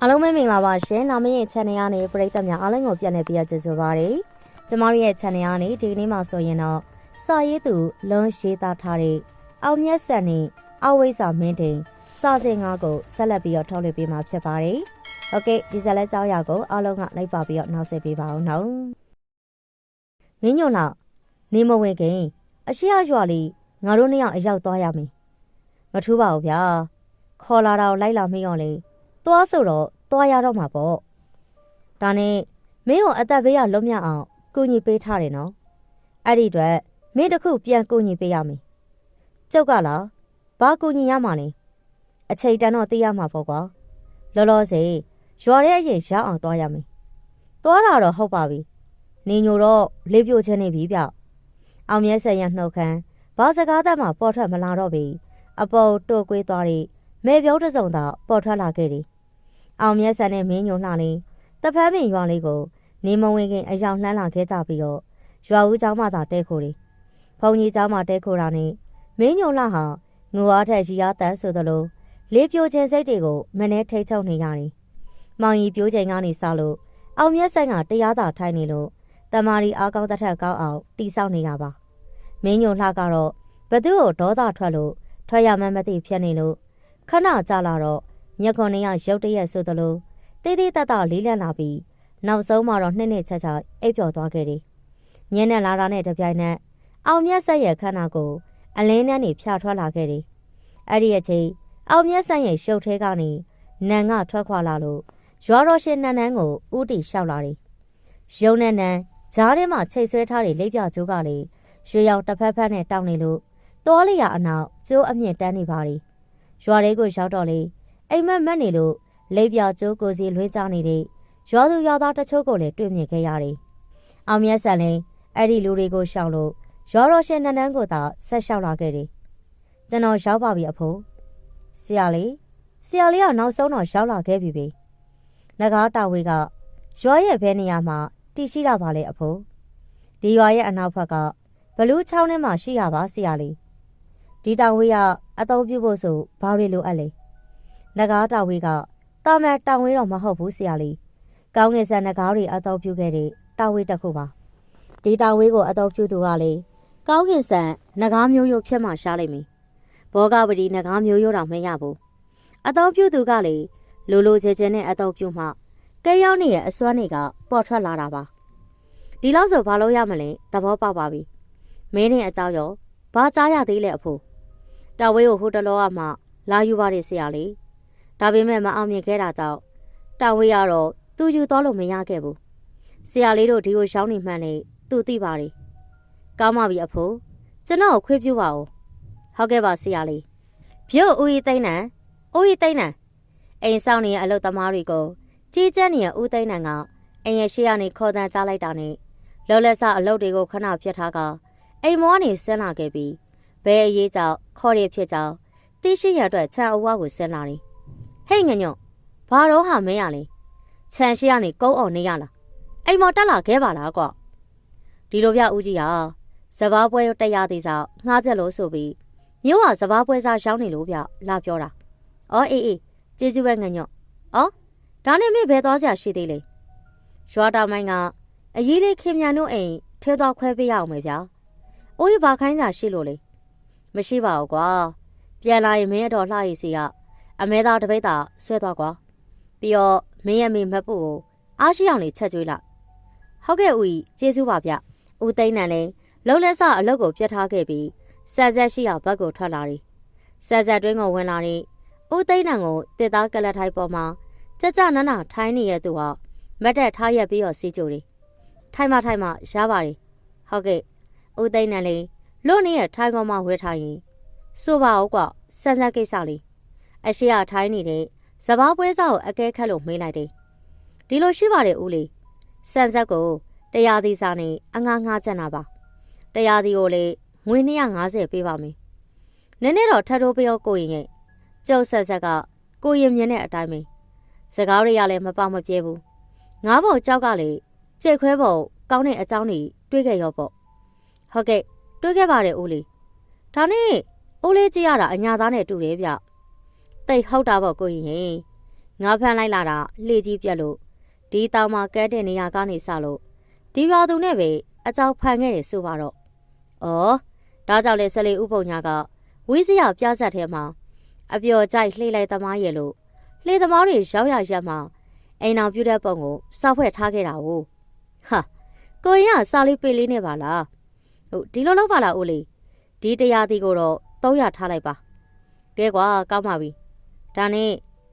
အားလုံးပဲမင်္ဂလာပါရှင်။လာမရဲ့ channel ကနေပရိသတ်များအားလုံးကိုပြန်လည်ပြရကြဆိုပါရစေ။ကျမတို့ရဲ့ channel ကနေဒီကနေ့မှဆိုရင်တော့စာရေးသူလွန်ရေးသားထားတဲ့အောင်မြတ်ဆန်နဲ့အဝိဇ္ဇာမင်းတင်စာစင်ငါးကိုဆက်လက်ပြီးတော့ထုတ်လွှင့်ပေးမှာဖြစ်ပါတယ်။ Okay ဒီဇက်လက်ကြောင်းရာကိုအားလုံးကလိုက်ပါပြီးတော့နောက်ဆက်ပေးပါအောင်နော်။မင်းညွန့်နောက်နေမဝင်ခင်အရှိအရွာလေးငါတို့နှစ်ယောက်အရောက်သွားရမယ်။မထူးပါဘူးဗျာ။ခေါ်လာတော့လိုက်လာမရောလေ။ သွားဆိုတော့သွားရတော့မှာပေါ့ဒါနဲ့မင်းကိုအသက်ဘေးရလွတ်မြောက်အောင်ကူညီပေးထားတယ်နော်အဲ့ဒီအတွက်မင်းတခုပြန်ကူညီပေးရမယ်ကျုပ်ကလားဘာကူညီရမှာလဲအချိန်တန်တော့သိရမှာပေါ့ကွာလောလောဆယ်ရွာရဲ့အရင်ရောက်အောင်သွားရမယ်သွားတာတော့ဟုတ်ပါပြီနေညိုတော့လေးပြိုချင်းနေပြီဗျအောင်မြဲဆယ်ရနှုတ်ခမ်းဘာစကားသက်မှပေါ်ထွက်မလာတော့ပြီအပေါ်တိုးကွေးသွားတဲ့မဲပြောတစ်စုံသာပေါ်ထွက်လာခဲ့တယ် အောင်မြတ်ဆန်နဲ့မင်းညိုလှနေတဖန်းပင်ရွာလေးကိုနေမဝင်ခင်အယောင်လှမ်းလာခဲ့ကြပြီးတော့ရွာဦးเจ้าမှသာတဲခိုတယ်။ဘုံကြီးเจ้าမှတဲခိုတာနဲ့မင်းညိုလှဟာငိုအားထက်ရီအားတန်းဆိုသလိုလေးပြိုခြင်းစိတ်တွေကိုမနှဲထိတ်ချုံနေရတယ်။မောင်ကြီးပြိုချိန်ကနေစလို့အောင်မြတ်ဆန်ကတရားသာထိုင်နေလို့တမာရီအားကောင်းတစ်ထက်ကောင်းအောင်တိဆောက်နေတာပါ။မင်းညိုလှကတော့ဘသူ့ကိုဒေါသထွက်လို့ထွက်ရမှန်းမသိဖြစ်နေလို့ခဏကြာလာတော့ မျက်ခွန်တွေကရုတ်တရက်ဆိုသလိုတေးသေးတတ်တာလေးလန့်လာပြီးနောက်ဆုံးမှတော့နှစ်နှစ်ချက်ချက်အိပ်ပျော်သွားခဲ့တယ်။ညနေလာတာနဲ့တပြိုင်နက်အောင်မြတ်ဆက်ရဲ့ခန္ဓာကိုယ်အလင်းနဲ့နေဖြာထွက်လာခဲ့တယ်။အဲ့ဒီအချိန်အောင်မြတ်ဆက်ရဲ့ရှုပ်ထဲကနေနန်ကထွက်ခွာလာလို့ရွာတော်ရှင်နန်းနန်းကိုဥတီလျှောက်လာတယ်။ရုံနဲ့နန်းဂျားထဲမှာချိတ်ဆွဲထားတဲ့လက်ပြကျိုးကလေရွှေရောင်တစ်ဖက်ဖက်နဲ့တောင်းနေလို့တောလျာအနောက်ကျိုးအမြင့်တန်းနေပါလေ။ရွာလေးကိုရောက်တော့လေ အိမ်မက်မက်နေလို့လိပ်ပြောက်ကျိုးကိုစီလွှဲကြနေတဲ့ရွာသူရွာသားတချို့ကိုလည်းတွေ့မြင်ခဲ့ရတယ်။အောင်မြတ်ဆန်လည်းအဲ့ဒီလူတွေကိုရှောင်လို့ရွာတော်ရှင်နန်းနန်းကိုသာဆက်လျှောက်လာခဲ့တယ်။ကျွန်တော်ရောက်ပါပြီအဖိုး။ဆရာလေးဆရာလေးကနောက်ဆုံးတော့ရောက်လာခဲ့ပြီပဲ။ငကားတာဝေကရွာရဲ့ဘဲနေရာမှာတည်ရှိတာပါလေအဖိုး။ဒီရွာရဲ့အနောက်ဘက်ကဘလူးချောင်းထဲမှာရှိရပါဆရာလေး။ဒီတောင်ဝေးကအသုံးပြုဖို့ဆိုဘာတွေလိုအပ်လဲ။ နဂါးတာဝေးကတာမန်တာဝေးတော့မဟုတ်ဘူးဆရာလေးကောင်းကင်ဆန်နဂါးတွေအတော်ပြုခဲ့တဲ့တာဝေးတစ်ခုပါဒီတာဝေးကိုအတော်ပြုသူကလေကောင်းကင်ဆန်နဂါးမျိုးရိုးဖြစ်မှရှားလိမ့်မယ်ဘောဂဝတီနဂါးမျိုးရိုးတော့မရဘူးအတော်ပြုသူကလေလိုလိုချေချေနဲ့အတော်ပြုမှကဲရောက်နေရဲ့အစွမ်းတွေကပေါ်ထွက်လာတာပါဒီလောက်ဆိုဘာလို့ရမလဲသဘောပေါက်ပါပြီမင်းနဲ့အကြောင်းရောဘာကြားရသေးလဲအဖိုးတာဝေးကိုဟိုတလောကမှလာယူပါတယ်ဆရာလေး ဒါပေမဲ့မအောင်မြင်ခဲ့တာကြောင့်တာဝေးရတော့သူယူသွားလို့မရခဲ့ဘူးဆရာလေးတို့ဒီကိုရှောင်းနေမှန်းလေသူသိပါတယ်ကောင်းပါပြီအဖိုးကျွန်တော်ခွေးပြူပါဦးဟုတ်ကဲ့ပါဆရာလေးပြုတ်ဦးရီသိန်းနံဦးရီသိန်းနံအိမ်ဆောင်နေတဲ့အလုပ်သမားတွေကိုကြီးကျန်းနေတဲ့ဦးသိန်းနံကအိမ်ရဲ့ရှေ့ကနေခေါ်တန်းကြားလိုက်တာနဲ့လောလက်ဆအလုပ်တွေကိုခဏပြတ်ထားကအိမ်မောကနေဆင်းလာခဲ့ပြီးဘဲအရေးကြောင့်ခေါ်ရဖြစ်ကြောင်းသိရှိရအတွက်ခြံအဝါကိုဆင်းလာတယ် ဟဲ့ငညွန့်ဘာတော့ဟာမင်းရလဲခြံရှိကနေကုန်းအောင်နေရလားအိမ်မော်တက်လာခဲ့ပါလားကွဒီလိုပြဦးကြီးဟာစဘာပွဲတရားသေးစားငှားချက်လို့ဆိုပြီးမြို့ဟာစဘာပွဲစားရောင်းနေလို့ပြလာပြောတာအော်အေးအေးကျေးဇူးပဲငညွန့်အော်ဒါနဲ့မင်းဘယ်သွားကြရှိသေးလဲရွာတာမိုင်းကအရေးလေးခင်မြန်တို့အိမ်ထဲသွားခွဲပေးရအောင်မယ်ဗျာအိုးရဘာခိုင်းစာရှိလို့လေမရှိပါဘူးကွာပြန်လာရင်မင်းတော်လှရည်စီက အမဲသားတပိတ်သာဆွဲသွားကွာပြီးတော့မင်းရဲ့မိမတ်ဖို့ကိုအားရှိအောင်လေးချက်ကျွေးလိုက်ဟုတ်ကဲ့ဦးကြီးကျေးဇူးပါဗျဦးသိန်းနန်လည်းလုံလက်စအလုပ်ကိုပြတ်ထားခဲ့ပြီးဆက်ဆက်ရှိအောင်ဘက်ကိုထွက်လာတယ်ဆက်ဆက်တွင်းကိုဝင်လာတဲ့ဦးသိန်းနန်ကိုတစ်သားကလတ်ထိုင်ပေါ်မှာကြကြနနထိုင်းနေရဲ့သူဟာမတ်တက်ထားရက်ပြီးတော့စီးကြိုတယ်ထိုင်မထိုင်မရပါတယ်ဟုတ်ကဲ့ဦးသိန်းနန်လည်းလွတ်နေရဲ့ထိုင်ကောင်မှဝဲထားရင်ဆိုပါဦးကွဆက်ဆက်ကိစ္စလေး အရှိရထိုင်းနေတဲ့စဘာပွဲစားကိုအကဲခတ်လို့မေးလိုက်တယ်။ဒီလိုရှိပါတယ်ဦးလေး။ဆန်ဆက်ကိုတရားသီးစားနဲ့အငှားငှားချက်နာပါ။တရားသီးကိုလေငွေ250ပေးပါမယ်။နည်းနည်းတော့ထပ်ထိုးပေးအောင်ကိုရင်ရဲ့ကျုပ်ဆက်ဆက်ကကိုရင်မြင်တဲ့အတိုင်းပဲ။စကားတွေကလည်းမပေါမပြဲဘူး။ငါးဖို့ကြောက်ကလေကြိတ်ခွဲဖို့ကောင်းတဲ့အကြောင်းတွေတွေးခဲ့ရောပေါ့။ဟုတ်ကဲ့တွေးခဲ့ပါတယ်ဦးလေး။ဒါနဲ့ဦးလေးကြည့်ရတာအညာသားနဲ့တူတယ်ဗျ။ တိတ်ဟုတ်တာပေါ့ကိုရင်ငါဖမ်းလိုက်လာတာလှေကြီးပြက်လို့ဒီတောင်မှာကဲတဲ့နေရာကနေစလို့ဒီရွာသူနဲ့ပဲအကြောင်းဖန်ခဲ့တယ်ဆိုပါတော့။အော်ဒါကြောင့်လေဆက်လေးဥပုံညာကဝီးစရာပြဆက်ထဲမှာအပျော်ကြိုက်လှိလိုက်သမားရဲ့လို့လှေသမားတွေရောက်ရရက်မှာအိမ်အောင်ပြတဲ့ပုံကိုစောက်ဖွဲ့ထားခဲ့တာ哦။ဟာကိုရင်ကစာလေးပေးလေးနဲ့ပါလား။ဟုတ်ဒီလိုလောက်ပါလားအိုးလေးဒီတရားတီကိုတော့300ထားလိုက်ပါ။ကဲကွာကောင်းပါပြီ။ ဒါနဲ့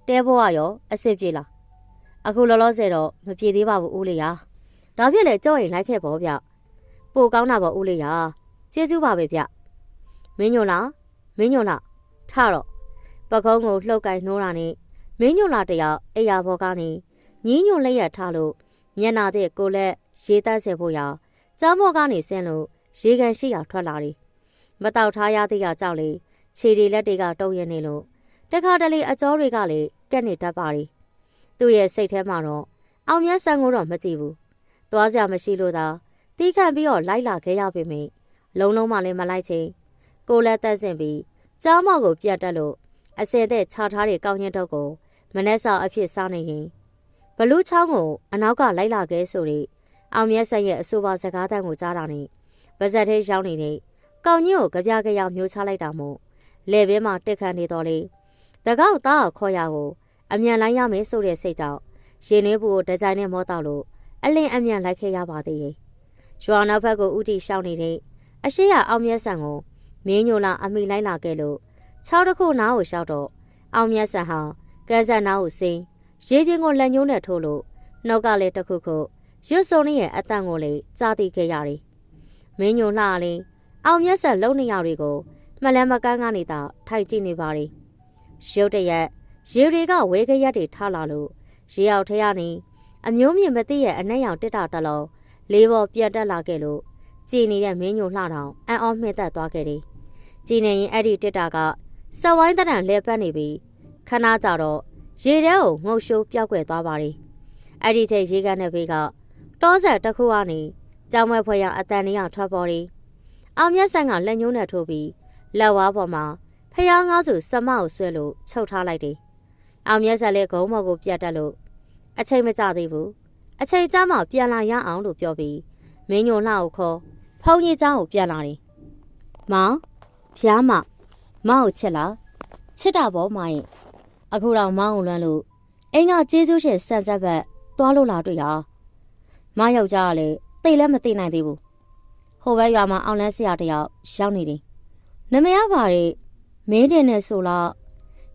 တဲဘောကရောအစ်စ်ပြေလား။အခုလောလောဆယ်တော့မပြေသေးပါဘူးဦးလေးရာ။ဒါဖြစ်လေကြော့ရင်လိုက်ခဲ့ပေါ့ဗျ။ပိုကောင်းတာပေါ့ဦးလေးရာ။ကျေးဇူးပါပဲဗျ။မင်းညိုလားမင်းညိုလားထတော့ပကုံးကိုလှုပ်ကင်နှိုးတာနဲ့မင်းညိုလားတယောက်အိယာဘော်ကနေညင်းညွန်လက်ရထားလို့မျက်နာတဲ့ကိုလက်ရေးတတ်စေဖို့ရာကြားမော့ကနေဆင်းလို့ရေကန်ရှိရာထွက်လာတယ်။မတောက်ထားရသေးရကြောက်လေခြေတွေလက်တွေကတုံရနေလို့ တခါတလေအကြောတွေကလည်းကက်နေတတ်ပါရီသူ့ရဲ့စိတ်ထဲမှာတော့အောင်မြတ်ဆန်ကိုတော့မကြည့်ဘူးသွားစရာမရှိလို့သာတီးခတ်ပြီးတော့လိုက်လာခဲ့ရပေမယ့်လုံးလုံးမှလည်းမလိုက်ချင်ကိုလက်သက်ဆင်ပြီးကြားမော့ကိုပြတ်တက်လို့အစဲတဲ့ခြားထားတဲ့ကောင်းရင်တော့ကိုမနှက်စာအဖြစ်စားနေရင်ဘလူးချောင်းကိုအနောက်ကလိုက်လာခဲ့ဆိုတဲ့အောင်မြတ်ဆန်ရဲ့အဆိုပါစကားတန်ကိုကြားတာနဲ့ပါဇက်ထဲရောက်နေတဲ့ကောင်းကြီးကိုကြပြကြရမျိုးချလိုက်တာမို့လေဘဲမှာတက်ခန့်နေတော့လေ တကောက်သားခေါ်ရကိုအမြန်လိုက်ရမယ်ဆိုတဲ့စိတ်ကြောင့်ရင်နှင်းဘူးကိုတကြိုင်နဲ့မောတော့လို့အလင်းအမြန်လိုက်ခဲ့ရပါသေးတယ်။ရွာနောက်ဘက်ကိုဥတီရှောင်းနေတဲ့အရှိရအောင်မြတ်ဆန်ကိုမင်းညိုလာအမိလိုက်လာခဲ့လို့ခြောက်တစ်ခုနားကိုရှောက်တော့အောင်မြတ်ဆန်ဟာကဲဆန်နားကိုစင်းရေပြင်းကိုလက်ညှိုးနဲ့ထိုးလို့နှုတ်ကလည်းတစ်ခုခုရွတ်စုံနေရဲ့အတန်ကိုလည်းကြားသိခဲ့ရတယ်။မင်းညိုလှလေးအောင်မြတ်ဆန်လုံနေရတွေကိုမလန်းမကန်းကနေသာထိုက်ကြည့်နေပါရီ ရုတ်တရက်ရေတွေကဝဲကရက်တွေထလာလို့ရေရောက်ထရနေအမျိုးမြင့်မသိရဲ့အနက်ရောင်တက်တာတလုံးလေးပေါ်ပြတ်တက်လာခဲ့လို့ကြည်နေတဲ့မင်းညိုလှတောင်အံ့ဩမှင့်သက်သွားခဲ့တယ်ကြည်နေရင်အဲ့ဒီတက်တာကစဝိုင်းတရံလဲပတ်နေပြီးခဏကြတော့ရေထဲကိုငုတ်ရှိုးပြောက်ွယ်သွားပါရီအဲ့ဒီချိန်ရေကန်တဲ့ဘေးကတောဆက်တစ်ခုကနေကြောင်မွဲဖွဲရအတန်လေးအောင်ထွက်ပေါ်ရီအောင်မြတ်ဆန်ကလက်ညှိုးနဲ့ထိုးပြီးလက်ဝါးပေါ်မှာ ဖျားငါးစုစမကိုဆွဲလို့ချုပ်ထားလိုက်တယ်။အောင်မြတ်ဆက်လည်းဂုံးမော်ကိုပြတ်တက်လို့အချိန်မကျသေးဘူး။အချိန်ကျမှပြန်လာရအောင်လို့ပြောပြီးမင်းညိုလှကိုခေါ်ဖုံးကြီးเจ้าကိုပြန်လာတယ်။မောင်ဖျားမမောင်ကိုချစ်လားချစ်တာပေါ့မောင်ရဲ့အခုတော့မောင်ကိုလွမ်းလို့အိမ်ကကျေးဇူးရှင်ဆန်ဆက်ဘက်သွားလို့လာတွေ့ရ။မောင်ယောက်ျားကလည်းသိလည်းမသိနိုင်သေးဘူး။ဟိုဘက်ရွာမှာအောင်လန်းဆရာတယောက်ရောက်နေတယ်။နမရပါတဲ့ မင်းတင်နဲ့ဆိုတော့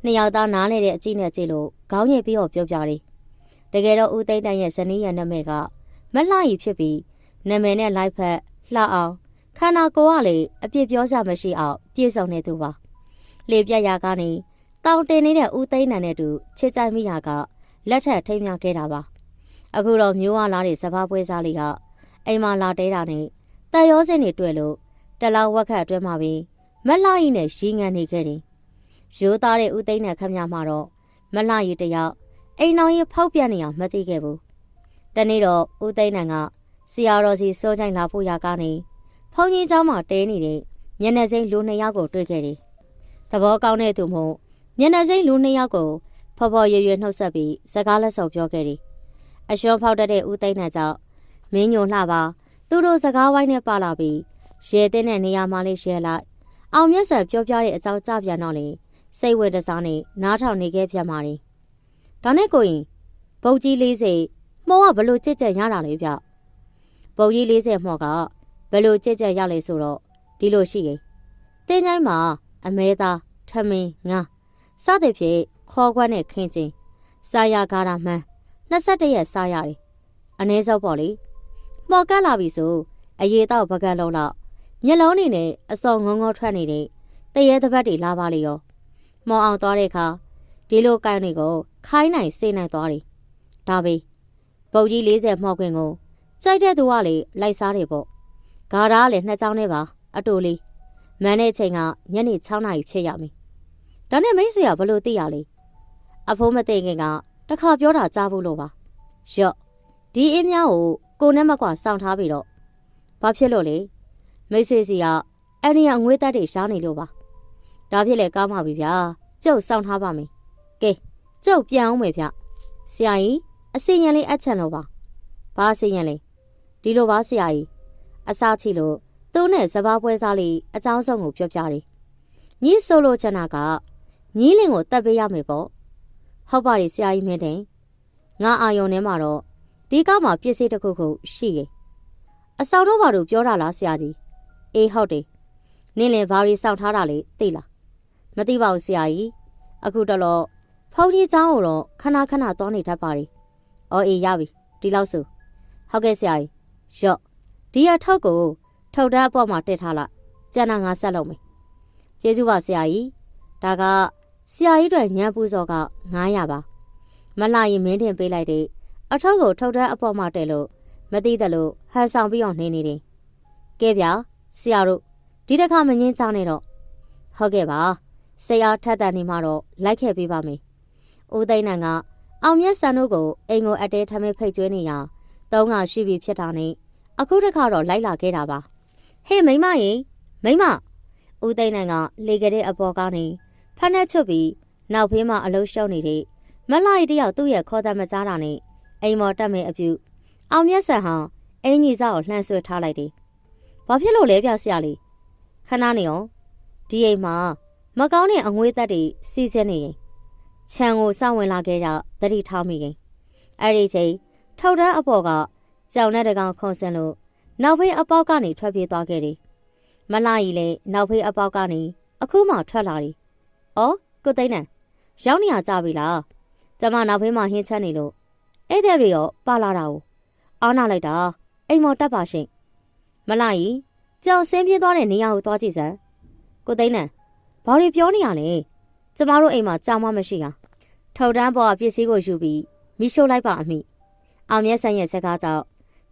နှစ်ယောက်သားနားလဲတဲ့အကြည့်နဲ့ကြည့်လို့ခေါင်းညစ်ပြီးတော့ပြောပြတယ်။တကယ်တော့ဦးသိန်းတန်ရဲ့ဇနီးရဲ့နာမည်ကမလှရီဖြစ်ပြီးနာမည်နဲ့လိုက်ဖက်လှအောင်ခန္ဓာကိုယ်ကလေအပြစ်ပြောစရာမရှိအောင်ပြည့်စုံနေသူပါ။လေပြက်ရာကနေတောင်တင်နေတဲ့ဦးသိန်းနန်နဲ့တူချစ်ကြိုက်မိရာကလက်ထက်ထိမ်းမြခဲ့တာပါ။အခုတော့မျိုးဝလာတဲ့စဘာပွဲစားလေးကအိမ်မှာလာတဲတာနဲ့တန်ရောစင်တွေတွေ့လို့တလောက်ဝက်ခတ်အတွဲမှာပြီး မလှရီနဲ့ရီငံနေခဲ့တယ်။ရိုးသားတဲ့ဦးသိန်းနဲ့ခမရမှာတော့မလှရီတယောက်အိမ်တော်ကြီးဖောက်ပြန်နေအောင်မသိခဲ့ဘူး။တနေ့တော့ဦးသိန်းနန်ကဆရာတော်စီစိုးချိုင်းလာဖို့ရာကနေဖုန်ကြီးเจ้าမှာတဲနေတဲ့မျက်နှာစိမ်းလူနှစ်ယောက်ကိုတွေ့ခဲ့တယ်။သဘောကောင်းတဲ့သူမို့မျက်နှာစိမ်းလူနှစ်ယောက်ကိုဖော်ဖော်ရွရွနှုတ်ဆက်ပြီးစကားလက်ဆုပ်ပြောခဲ့တယ်။အရှုံးဖောက်တတ်တဲ့ဦးသိန်းနဲ့ကြောင့်မင်းညိုလှပါသူတို့စကားဝိုင်းနဲ့ပါလာပြီးရဲတဲ့တဲ့နေရာမှလေးရဲလိုက် အောင်မြတ်ဆန်ပြောပြတဲ့အကြောင်းကြပြန်တော့လေစိတ်ဝေတစားနဲ့နားထောင်နေခဲ့ပြန်ပါလေဒါနဲ့ကိုရင်ဗုတ်ကြီး40မှောကဘလို့ကြက်ကြက်ရတာလေဗျဗုတ်ကြီး40မှောကဘလို့ကြက်ကြက်ရလဲဆိုတော့ဒီလိုရှိရင်တင်းချိုင်းမှာအမဲသားထမင်းငါစသည်ဖြင့်ခေါ်ခွက်နဲ့ခင်းချင်းစားရကားတာမှန်း21ရက်စားရတယ်အနည်းဆုံးပေါ့လေမော်ကတ်လာပြီဆိုအရေးတော့ပကံလုံးတော့ မျက်လုံးနေနဲ့အစောငုံငုံထွက်နေတဲ့တရေတပတ်တွေလာပါလေရောမော်အောင်သွားတဲ့အခါဒီလိုကိုင်းတွေကိုခိုင်းနိုင်စေးနိုင်သွားတယ်ဒါပဲပုတ်ကြီး40မှောက်ခွင်ကိုကြိုက်တဲ့သူကလေလိုက်စားတယ်ပေါ့ဂါရာကလည်းနှစ်ချောင်းနဲ့ပါအတူလေးမန်းတဲ့ချိန်ကညနေ6နာရီဖြစ်ရမယ်ဒါနဲ့မိတ်ဆွေကဘလို့သိရလဲအဖိုးမသိခင်ကတခါပြောတာကြားဘူးလို့ပါရော့ဒီအင်းများကိုကိုနဲ့မကွာစောင့်ထားပြီးတော့ဘာဖြစ်လို့လဲ မိတ်ဆွေစီကအန်နီယာငွေတက်တွေရှားနေလို့ပါဒါဖြစ်လေကားမှာပြီဗျာကျုပ်စောင့်ထားပါမယ်ကဲကျုပ်ပြန်အောင်မယ်ဗျဆရာကြီးအစီရင်လေးအပ်ချန်လို့ပါဘာအစီရင်လေးဒီလိုပါဆရာကြီးအစားချီလို့သူ့နဲ့စဘာပွဲစားလေးအကြောင်းဆုံးကိုပြောပြတယ်ညီဆိုလိုချင်တာကညီလင်ကိုတတ်ပေးရမယ်ပေါ့ဟုတ်ပါပြီဆရာကြီးမင်းတင်ငါအာယုံထဲမှာတော့ဒီကမှာပစ္စည်းတစ်ခုခုရှိတယ်အဆောင်တော့ဘာလို့ပြောတာလားဆရာကြီး အေးဟုတ်တယ်နင်းလင်ဘာရီစောင့်ထားတာလေသိလားမသိပါဘူးဆရာကြီးအခုတော့လို့ဖုန်းကြီးเจ้าကိုတော့ခဏခဏသွားနေတတ်ပါရီအော်အေးရပြီဒီလောက်ဆိုဟုတ်ကဲ့ဆရာကြီးရော့ဒီရထောက်ကိုထုတ်တဲ့အပေါ်မှာတက်ထားလိုက်ကျန်တာငါဆက်လုပ်မယ်ကျေးဇူးပါဆရာကြီးဒါကဆရာကြီးတို့ညံပူစော်က900ပါမလာရင်မင်းတင်ပေးလိုက်တဲ့အထောက်ကိုထုတ်တဲ့အပေါ်မှာတက်လို့မသိတယ်လို့ဟန်ဆောင်ပြီးတော့နေနေတယ်ကဲဗျာ ဆရာတို့ဒီတစ်ခါမငင်းချနေတော့ဟုတ်ကဲ့ပါဆရာထက်တန်နေမှတော့လိုက်ခဲ့ပေးပါမယ်ဦးသိန်းနန်ကအောင်မြတ်ဆန်တို့ကိုအိမ်ကိုအတဲထမင်းဖိတ်ကျွေးနေရသုံးကရှိပြီဖြစ်တာနဲ့အခုတစ်ခါတော့လိုက်လာခဲ့တာပါဟေးမိမရေမိမဦးသိန်းနန်ကလေကတဲ့အပေါ်ကနေဖက်နှက်ချွတ်ပြီးနောက်ဖေးမှအလုံးရှုံနေတဲ့မလာရီတယောက်သူ့ရဲ့ခေါ်တမကြားတာနဲ့အိမ်မော်တက်မဲ့အပြုအောင်မြတ်ဆန်ဟာအင်ကြီးစားကိုလှမ်းဆွဲထားလိုက်တယ် ဘာဖြစ်လို့လဲပြဆရာလေးခဏနေအောင်ဒီအိမ်မှာမကောင်းတဲ့အငွေးသက်တွေစီးစင်းနေရင်ခြံကိုစောင့်ဝင်လာခဲ့တော့တတိထားမိရင်အဲ့ဒီချိန်ထောက်တန်းအပေါ်ကကြောင်တဲ့တကောင်ခုံစင်လို့နောက်ဖေးအပေါက်ကနေထွက်ပြေးသွားခဲ့တယ်မလာရီလည်းနောက်ဖေးအပေါက်ကနေအခုမှထွက်လာတယ်။အော်ကိုသိန်းနံရောက်နေရကြပြီလား။ကျမနောက်ဖေးမှာဟင်းချက်နေလို့အဲ့တဲ့တွေရောပါလာတာ ਉਹ အားနာလိုက်တာအိမ်မော်တက်ပါရှင်။ မလာရီကြောင်ဆင်းပြေးသွားတဲ့နေရာကိုသွားကြည့်စမ်း။ကိုသိန်းနံဘာတွေပြောနေရလဲ။ကျမတို့အိမ်မှာကြောင်မမရှိတာ။ထောက်တန်းပေါ်ကပစ္စည်းကိုယူပြီးမိရှို့လိုက်ပါအမိ။အောင်မြတ်ဆန်းရဲ့စကားကြောင့်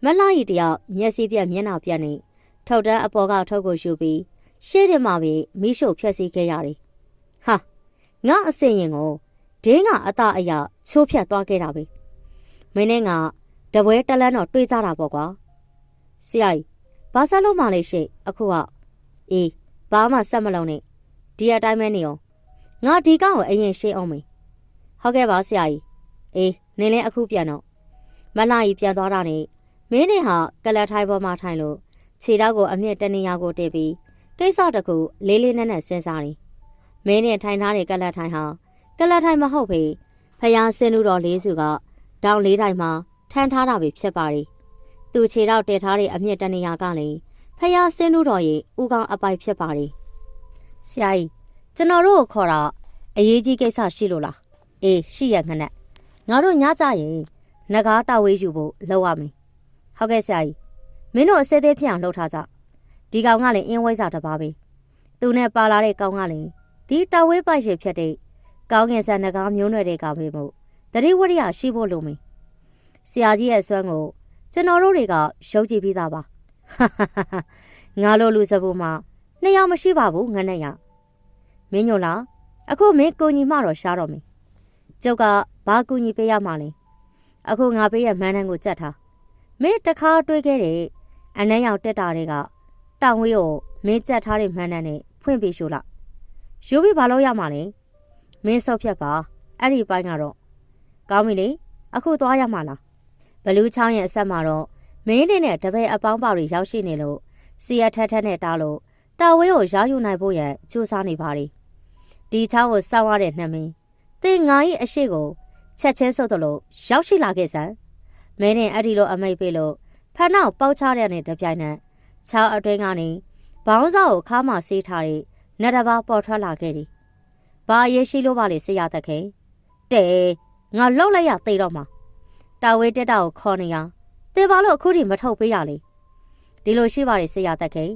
မလာရီတယောက်မျက်စိပြက်မျက်နှာပြက်နေထောက်တန်းအပေါ်ကထုတ်ကိုယူပြီးရှေ့တင်မှာပဲမိရှို့ဖျက်ဆီးခဲ့ရတယ်။ဟာငါအစင်ရင်ကိုဒင်းကအတအရာချိုးဖြတ်သွားခဲ့တာပဲ။မင်းနဲ့ငါတပွဲတလန်းတော့တွေးကြတာပေါ့ကွာ။ဆရာကြီး ဘာဆက်လို့မှလဲရှိအခုကအေးဘာမှဆက်မလုံးနဲ့ဒီအတိုင်းပဲနေအောင်ငါဒီကောင်ကိုအရင်ရှင်းအောင်မေးဟုတ်ကဲ့ပါဆရာကြီးအေးနင်းလည်းအခုပြန်တော့မလာကြီးပြန်သွားတာနဲ့မင်းနဲ့ဟာကလတ်ထိုင်ပေါ်မှာထိုင်လို့ခြေထောက်ကိုအမြင့်တနေရာကိုတင်ပြီးကိစ္စတခုလေးလေးနက်နက်စဉ်းစားတယ်မင်းနဲ့ထိုင်ထားတဲ့ကလတ်ထိုင်ဟာကလတ်ထိုင်မဟုတ်ပေဖယားစင်းလူတော်လေးစုကတောင်လေးထိုင်မှာထမ်းထားတာပဲဖြစ်ပါရီ သူခြေထောက်တည်ထားတဲ့အမြင့်တနေရာကလည်းဖယားစင်းလူတော်ရဲ့ဥကောင်းအပိုက်ဖြစ်ပါရီဆရာကြီးကျွန်တော်တို့ကိုခေါ်တာအရေးကြီးကိစ္စရှိလို့လားအေးရှိရခနဲ့ငါတို့ညကြရင်ငကားတာဝေးယူဖို့လောက်ရမယ်ဟုတ်ကဲ့ဆရာကြီးမင်းတို့အစဲသေးဖြစ်အောင်လှုပ်ထားကြဒီကောင်ကလည်းအင်းဝိုင်းစာတစ်ပါးပဲသူနဲ့ပါလာတဲ့ကောင်ကလည်းဒီတာဝေးပိုက်ရဖြစ်တဲ့ကောင်းငယ်ဆန်ငကားမျိုးနွယ်တဲ့ကောင်ပဲမို့တတိဝရိယရှိဖို့လိုမင်းဆရာကြီးရဲ့အစွမ်းကို ကျွန်တော်တို့တွေကရုပ်ကြည့်ပြီးသားပါငါလိုလူစပူမှာနှစ်ယောက်မရှိပါဘူးငါနဲ့ရမင်းညိုလားအခုမင်းကိုညီမတော့ရှားတော့မင်းကျုပ်ကဘာကူညီပေးရမှာလဲအခုငါပေးရမှန်းတန်းကိုကြက်ထားမင်းတခါတွေးခဲ့တဲ့အနမ်းရောက်တက်တာတွေကတောင်ဝေးကိုမင်းကြက်ထားတဲ့မှန်းတန်းနဲ့ဖွင့်ပေးရှို့လိုက်ယူပြီးဘာလို့ရမှာလဲမင်းဆော့ဖြတ်ပါအဲ့ဒီပိုင်းကတော့ကောင်းပြီလေအခုသွားရမှာလား ဘလူးချောင်းရဲ့အဆက်မှာတော့မင်းတင်နဲ့တပည့်အပေါင်းပါတွေရောက်ရှိနေလို့စီရထက်ထက်နဲ့တားလို့တာဝဲကိုရောက်ယူနိုင်ဖို့ရန်ကြိုးစားနေပါလေဒီချောင်းကိုစောက်ရတဲ့နှမင်းတင်ငါ၏အရှိကိုချက်ချင်းဆုပ်တယ်လို့ရောက်ရှိလာခဲ့စမ်းမင်းနဲ့အဲ့ဒီလိုအမိတ်ပေးလို့ဖန်နောက်ပေါက်ချတဲ့နဲ့တပြိုင်နက်ချောင်းအတွင်းကနေဘောင်းစားကိုခါမှဆေးထားတဲ့နတ်တဘာပေါ်ထွက်လာခဲ့တယ်။ဘာရေးရှိလို့ပါလေဆရာသခင်။တဲငါလောက်လိုက်ရသိတော့မှာ တာဝေးတက်တာကိုခေါ်နေရတေပါလို့အခုထိမထုတ်ပေးရလေဒီလိုရှိပါလေဆရာသခင်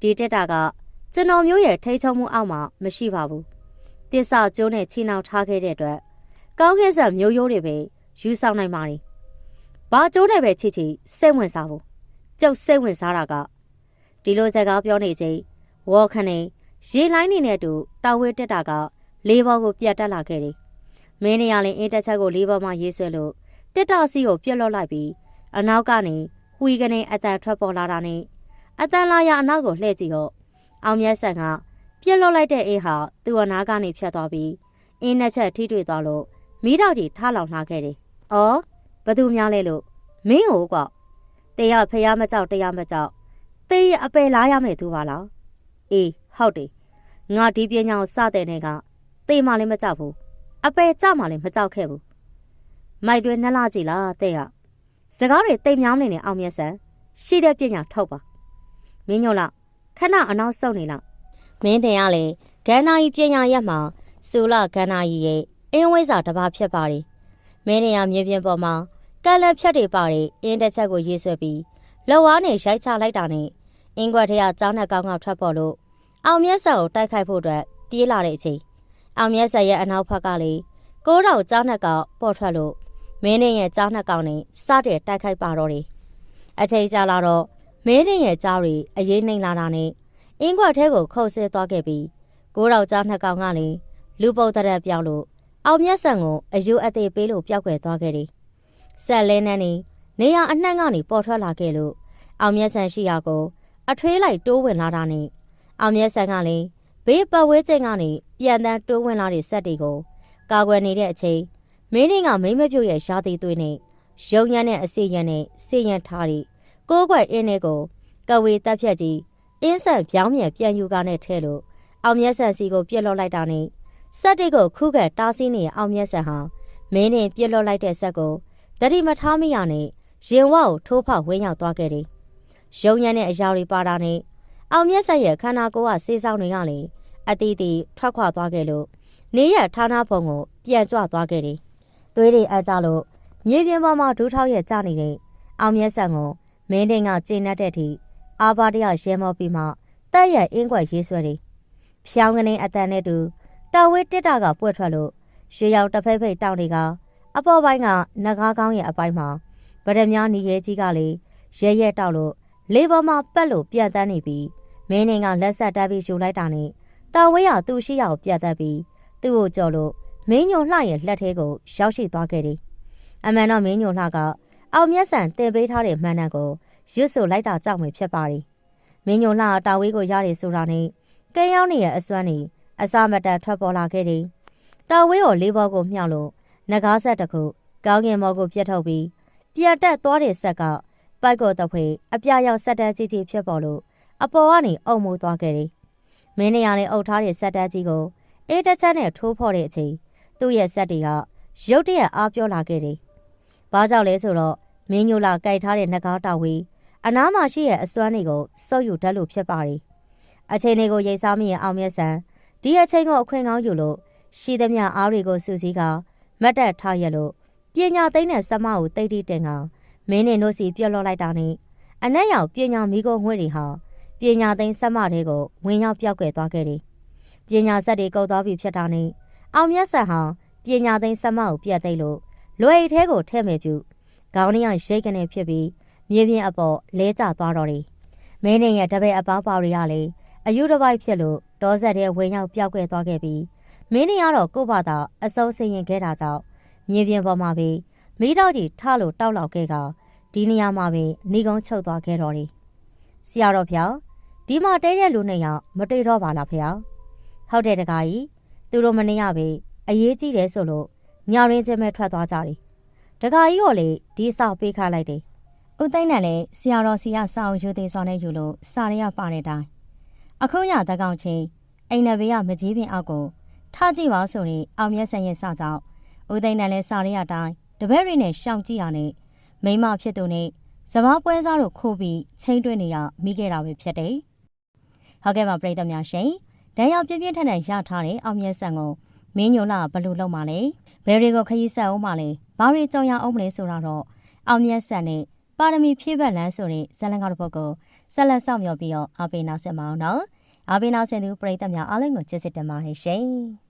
ဒီတက်တာကကျွန်တော်မျိုးရဲ့ထိချုံမှုအောက်မှာမရှိပါဘူးတစ္ဆာကျိုးနဲ့ချီနှောင်ထားခဲ့တဲ့အတွက်ကောင်းကင်ဆန်မျိုးရိုးတွေပဲယူဆောင်နိုင်ပါ रे ဘာကျိုးနဲ့ပဲချီချီစိတ်ဝင်စားဖို့ကျုပ်စိတ်ဝင်စားတာကဒီလိုစကားပြောနေချိန်ဝေါ်ခနဲ့ရေလိုင်းနေနဲ့တူတာဝဲတက်တာကလေးဘောကိုပြတ်တက်လာခဲ့တယ်မင်းနေရရင်အင်းတက်ချက်ကိုလေးဘောမှရေးဆွဲလို့ တက်တာစီကိုပြက်လော့လိုက်ပြီးအနောက်ကနေဝီကနေအတန်ထွက်ပေါ်လာတာနဲ့အတန်လာရအနောက်ကိုလှည့်ကြည့်တော့အောင်မြတ်ဆန်ကပြက်လော့လိုက်တဲ့အေးဟာသူ့အနာကနေဖြတ်သွားပြီးအင်းနှစ်ချက်ထိတွေ့သွားလို့မီးတောက်ကြီးထားလောင်လာခဲ့တယ်။အော်ဘသူများလဲလို့မင်းကိုကွတရားဖះမကြောက်တရားမကြောက်တေးရအပယ်လားရမယ်သူပါလား။အေးဟုတ်တယ်။ငါဒီပညာကိုစတဲ့နေကတေးမှလည်းမကြောက်ဘူး။အပယ်ကြောက်မှလည်းမကြောက်ခဲ့ဘူး။ မိုက်တွင်နှလားကြည့်လားတဲ့ကစကားတွေတိတ်မြောင်းနေနေအောင်မြတ်ဆန်ရှိတဲ့ပညာထုတ်ပါ။မင်းညို့လားခဏအနောက်ဆုတ်နေလား။မင်းတင်ရလေဂန္နာကြီးပညာရက်မှာစူလဂန္နာကြီးရဲ့အင်းဝိဇ္ဇာတစ်ပါးဖြစ်ပါတယ်။မင်းနေရမြေပြင်ပေါ်မှာကက်လက်ဖြတ်တွေပါတယ်အင်းတစ်ချက်ကိုရေးဆွဲပြီးလော်ဝါးနဲ့ရိုက်ချလိုက်တာနဲ့အင်းကွက်ထဲကကြောင်းနဲ့ကောင်းကောင်းထွက်ပေါ်လို့အောင်မြတ်ဆန်ကိုတိုက်ခိုက်ဖို့အတွက်ပြေးလာတဲ့အချိန်အောင်မြတ်ဆန်ရဲ့အနောက်ဘက်ကလေကိုးတော်ကြောင်းနဲ့ကောက်ပေါ်ထွက်လို့ မင်းနေရဲ့ကြောင်းနဲ့ကောက်နဲ့စတဲ့တိုက်ခိုက်ပါတော့တယ်။အချိန်ကြာလာတော့မင်းနေရဲ့ကြားတွေအရေးနှိမ်လာတာနဲ့အင်းကွက်ထဲကိုခုတ်ဆဲသွားခဲ့ပြီးကိုးတော်ကြောင်းနှစ်ကောင်ကလည်းလူပုတ်တဲ့ပြောက်လို့အောင်မြတ်ဆန်ကိုအယူအသေးပေးလို့ပျောက်ကွယ်သွားခဲ့တယ်။ဆက်လဲနဲ့နေနေရအနှံ့ကနေပေါ်ထွက်လာခဲ့လို့အောင်မြတ်ဆန်ရှိရာကိုအထွေးလိုက်တိုးဝင်လာတာနဲ့အောင်မြတ်ဆန်ကလည်းဘေးပတ်ဝဲကျင်ကနေပြန်တန်းတိုးဝင်လာတဲ့ဆက်တွေကိုကာကွယ်နေတဲ့အချိန် မင်းင်းကမိမ့်မပြုတ်ရဲ့ရှားသေးသွေးနဲ့ရုံညံတဲ့အစီရန်နဲ့စီရန်ထားပြီးကိုးကွယ်အင်းတွေကိုကဝေတက်ဖြတ်ကြီးအင်းဆက်ပြောင်းမြန်ပြန်ယူကားနဲ့ထဲလို့အောင်မြတ်ဆန်စီကိုပြစ်လော့လိုက်တာနဲ့ဆက်တိတ်ကိုခုခံတားဆီးနေတဲ့အောင်မြတ်ဆန်ဟာမင်းနဲ့ပြစ်လော့လိုက်တဲ့ဆက်ကိုတတိမထားမိရနဲ့ရင်ဝကိုထိုးဖောက်ဝင်းရောက်သွားခဲ့တယ်။ရုံညံတဲ့အရာတွေပါတာနဲ့အောင်မြတ်ဆန်ရဲ့ခန္ဓာကိုယ်ကစေးဆောင်တွေကလည်းအတီးတီထွက်ခွာသွားခဲ့လို့နေရဌာနဖုံကိုပြန်ကြွသွားခဲ့တယ်။ သွေးတွေအကြလို့မြေပြင်ပေါ်မှာဒူးထောက်ရဲ့ကြနေတဲ့အောင်မြတ်ဆန်ကိုမင်းတင်ကကျင်းတဲ့ထိအာဘာတရရဲမောပြီးမှတက်ရဲ့အင်းကွက်ရေးဆွဲတယ်။ဖြောင်းကနေအတန်နဲ့တူတော်ဝဲတစ်တာကပွက်ထွက်လို့ရွှေရောက်တစ်ဖက်ဖိတ်တောင်းနေကအပေါ်ပိုင်းကနဂါးကောင်းရဲ့အပိုင်းမှာဗဒမြနီရဲကြီးကလေရဲရဲတောက်လို့လေပေါ်မှာပက်လို့ပြတ်တန်းနေပြီးမင်းင်းကလက်ဆက်တက်ပြီးယူလိုက်တာနဲ့တော်ဝဲရသူ့ရှိရကိုပြတ်တတ်ပြီးသူ့ကိုကြော်လို့ မင်းညုံလှရဲ့လက်ထဲကိုရောက်ရှိသွားခဲ့တယ်။အမှန်တော့မင်းညုံလှကအောင်မျက်စံတင်ပေးထားတဲ့မှန်တံကိုရွတ်ဆိုလိုက်တာကြောင့်ပဲဖြစ်ပါရီ။မင်းညုံလှတာဝေးကိုရတယ်ဆိုတာနဲ့ကဲရောက်နေရဲ့အစွမ်းနေအစမတန်ထွက်ပေါ်လာခဲ့တယ်။တာဝေးကိုလေးဘောကိုမြှောက်လို့ငကားဆက်တစ်ခုကောင်းကင်ဘောကိုပြတ်ထုတ်ပြီးပြတ်တက်သွားတဲ့ဆက်ကပိုက်ကိုတဖွေအပြရောက်ဆက်တန်းကြီးကြီးဖြစ်ပေါ်လို့အပေါ်ကနေအုံမိုးသွားခဲ့တယ်။မင်းနေရနဲ့အုပ်ထားတဲ့ဆက်တန်းကြီးကိုအေးတက်ချက်နဲ့ထိုးဖော်တဲ့အချိန် သူ့ရဲ့ဆက်တွေကရုတ်တရက်အားပြောလာခဲ့တယ်။ဘာကြောင့်လဲဆိုတော့မင်းညိုလာကြိုက်ထားတဲ့ငကားတာဝေးအနားမှာရှိရဲ့အစွမ်းတွေကိုစုပ်ယူတတ်လို့ဖြစ်ပါတယ်။အချိန်တွေကိုရိတ်စားမိရင်အောင်မြတ်ဆန်ဒီအချိန်ကိုအခွင့်ကောင်းယူလို့ရှိသမျှအားတွေကိုစူးစီးကမတ်တက်ထားရလို့ပညာသိမ့်တဲ့စမကိုတိတ်တိတင်ကမင်းနဲ့တို့စီပြက်လော့လိုက်တာနဲ့အနက်ရောက်ပညာမိကိုငွေတွေဟာပညာသိမ့်စမတွေကိုဝင်ရောက်ပြောက်ွယ်သွားခဲ့တယ်။ပညာဆက်တွေကုတ်သွားပြီဖြစ်တာနဲ့ အောင်မြတ်ဆန်ဟာပညာသိမ့်စမကိုပြတ်သိမ့်လို့လွယ်ထဲကိုထဲ့မယ်ပြုခေါင်းရင်းရိတ်ကနေဖြစ်ပြီးမြေပြင်အပေါ်လဲကျသွားတော့တယ်။မင်းနဲ့ရဲ့တပည့်အပေါင်းပါတွေကလည်းအယူတစ်ပိုက်ဖြစ်လို့ဒေါ်ဆက်တဲ့ဝင်ရောက်ပြောက်ွယ်သွားခဲ့ပြီးမင်းနဲ့ကတော့ကို့ဘာသာအစိုးစင်ရင်ခဲ့တာကြောင့်မြေပြင်ပေါ်မှာပဲမိတော့ကြီးထလို့တောက်လောက်ခဲ့ကဒီနေရာမှာပဲနေကုန်းချုပ်သွားခဲ့တော့တယ်။ဆရာတော်ဖေဒီမှာတဲတဲ့လူနဲ့ရောက်မတွေ့တော့ပါလားဖေ။ဟုတ်တယ်တကားကြီး သူတို့မနေရပဲအရေးကြီးတယ်ဆိုလို့ညရင်းချင်းပဲထွက်သွားကြတယ်။တကားကြီးကိုလေဒီစောက်ပေးခလိုက်တယ်။ဦးသိန်းနဲ့လည်းဆရာတော်စီကစောက်ယူသေးစောနဲ့ယူလို့စာရရပါတဲ့တိုင်းအခုရတကောင်ချင်းအိမ်နဘေးကမကြီးပင်အောက်ကိုထားကြည့်ပါဆိုရင်အောင်မြတ်ဆန်ရဲ့စကြောင့်ဦးသိန်းနဲ့လည်းစာရရတိုင်းတပည့်ရီနဲ့ရှောင်ကြည့်ရနဲ့မိမဖြစ်သူနဲ့စဘာပွဲစားတို့ခိုးပြီးချင်းတွင်းနေရမိခဲ့တာပဲဖြစ်တယ်။ဟုတ်ကဲ့ပါပြည်သက်များရှင်။ ဒဏ်ရောက်ပြင်းပြင်းထန်ထန်ရထားတဲ့အောင်မြတ်ဆန်ကိုမင်းညိုလာဘလို့လောက်မှလဲ။ဘယ်တွေကိုခရီးဆက်အောင်မှလဲ။ဘာတွေကြုံရအောင်မလဲဆိုတာတော့အောင်မြတ်ဆန်နဲ့ပါရမီဖြည့်ဘက်လန်းဆိုတဲ့ဇလန်ကောက်တစ်ပုဒ်ကိုဆက်လက်ဆောင်မြော်ပြီးတော့အပိနာဆက်မအောင်နော်။အပိနာဆင်သူပြည်သက်များအားလုံးကိုကျေးဇူးတင်ပါတယ်ရှင်။